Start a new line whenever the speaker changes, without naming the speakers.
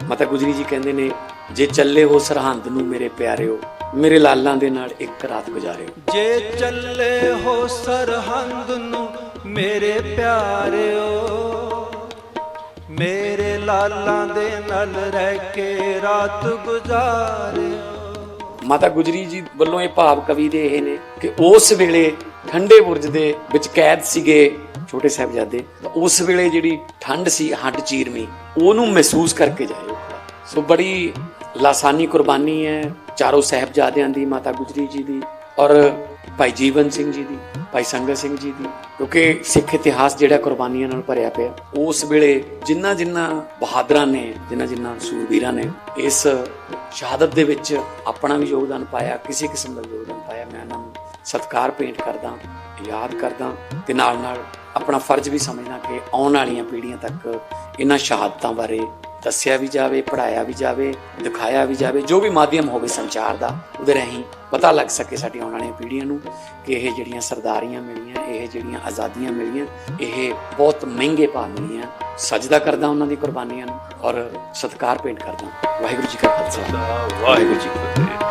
ਮਾਤਾ ਗੁਜਰੀ ਜੀ ਕਹਿੰਦੇ ਨੇ ਜੇ ਚੱਲੇ ਹੋ ਸਰਹੰਦ ਨੂੰ ਮੇਰੇ ਪਿਆਰਿਓ ਮੇਰੇ ਲਾਲਾਂ ਦੇ ਨਾਲ ਇੱਕ ਰਾਤ ਗੁਜ਼ਾਰਿਓ।
ਜੇ ਚੱਲੇ ਹੋ ਸਰਹੰਦ ਨੂੰ ਮੇਰੇ ਪਿਆਰਿਓ ਮੇਰੇ ਲਾਲਾਂ ਦੇ ਨਾਲ ਰਹਿ ਕੇ ਰਾਤ ਗੁਜ਼ਾਰਿਓ।
ਮਾਤਾ ਗੁਜਰੀ ਜੀ ਵੱਲੋਂ ਇਹ ਭਾਵ ਕਵੀ ਦੇ ਇਹ ਨੇ ਕਿ ਉਸ ਵੇਲੇ ਠੰਡੇ ਬੁਰਜ ਦੇ ਵਿੱਚ ਕੈਦ ਸੀਗੇ ਛੋਟੇ ਸਾਹਿਬਜ਼ਾਦੇ, ਤਾਂ ਉਸ ਵੇਲੇ ਜਿਹੜੀ ਠੰਡ ਸੀ, ਹੱਡ ਚੀਰਮੀ ਉਹਨੂੰ ਮਹਿਸੂਸ ਕਰਕੇ ਜਾਇਓ ਸੋ ਬੜੀ ਲਾਸਾਨੀ ਕੁਰਬਾਨੀ ਹੈ ਚਾਰੋਂ ਸਾਹਿਬਜ਼ਾਦਿਆਂ ਦੀ, ਮਾਤਾ ਗੁਜਰੀ ਜੀ ਦੀ ਔਰ ਭਾਈ ਜੀਵਨ ਸਿੰਘ ਜੀ ਦੀ, ਭਾਈ ਸੰਗਤ ਸਿੰਘ ਜੀ ਦੀ। ਕਿਉਂਕਿ ਸਿੱਖ ਇਤਿਹਾਸ ਜਿਹੜਾ ਕੁਰਬਾਨੀਆਂ ਨਾਲ ਭਰਿਆ ਪਿਆ, ਉਸ ਵੇਲੇ ਜਿੰਨਾ ਜਿੰਨਾ ਬਹਾਦਰਾਂ ਨੇ, ਜਿੰਨਾ ਜਿੰਨਾ ਸੂਰਬੀਰਾਂ ਨੇ, ਇਸ ਸ਼ਹਾਦਤ ਦੇ ਵਿੱਚ ਆਪਣਾ ਵੀ ਯੋਗਦਾਨ ਪਾਇਆ, ਕਿਸੇ ਕਿਸਮ ਦਾ ਯੋਗਦਾਨ ਪਾਇਆ, ਮੈਂ ਉਹਨਾਂ ਨੂੰ ਸਤਿਕਾਰ ਭੇਂਟ ਕਰਦਾ, ਯਾਦ ਕਰਦਾ ਤੇ ਨਾਲ ਨਾਲ ਆਪਣਾ ਫਰਜ਼ ਵੀ ਸਮਝਣਾ ਕਿ ਆਉਣ ਵਾਲੀਆਂ ਪੀੜ੍ਹੀਆਂ ਤੱਕ ਇਹਨਾਂ ਸ਼ਹਾਦਤਾਂ ਬਾਰੇ ਦੱਸਿਆ ਵੀ ਜਾਵੇ ਪੜਾਇਆ ਵੀ ਜਾਵੇ, ਦਿਖਾਇਆ ਵੀ ਜਾਵੇ, ਜੋ ਵੀ ਮਾਧਿਅਮ ਹੋਵੇ ਸੰਚਾਰ ਦਾ, ਉਹਦੇ ਰਾਹੀਂ ਪਤਾ ਲੱਗ ਸਕੇ ਸਾਡੀ ਆਉਣ ਵਾਲੀਆਂ ਪੀੜ੍ਹੀਆਂ ਨੂੰ ਕਿ ਇਹ ਜਿਹੜੀਆਂ ਸਰਦਾਰੀਆਂ ਮਿਲੀਆਂ, ਇਹ ਜਿਹੜੀਆਂ ਆਜ਼ਾਦੀਆਂ ਮਿਲੀਆਂ, ਇਹ ਬਹੁਤ ਮਹਿੰਗੇ ਭਾਅ ਮਿਲੀਆਂ। ਸਜਦਾ ਕਰਦਾ ਉਹਨਾਂ ਦੀ ਕੁਰਬਾਨੀਆਂ ਨੂੰ ਔਰ ਸਤਿਕਾਰ ਭੇਂਟ ਕਰਦਾ। ਵਾਹਿਗੁਰੂ ਜੀ ਕਾ ਖਾਲਸਾ। ਵਾਹਿਗੁਰੂ ਜੀ ਕੀ ਫਤਿਹ।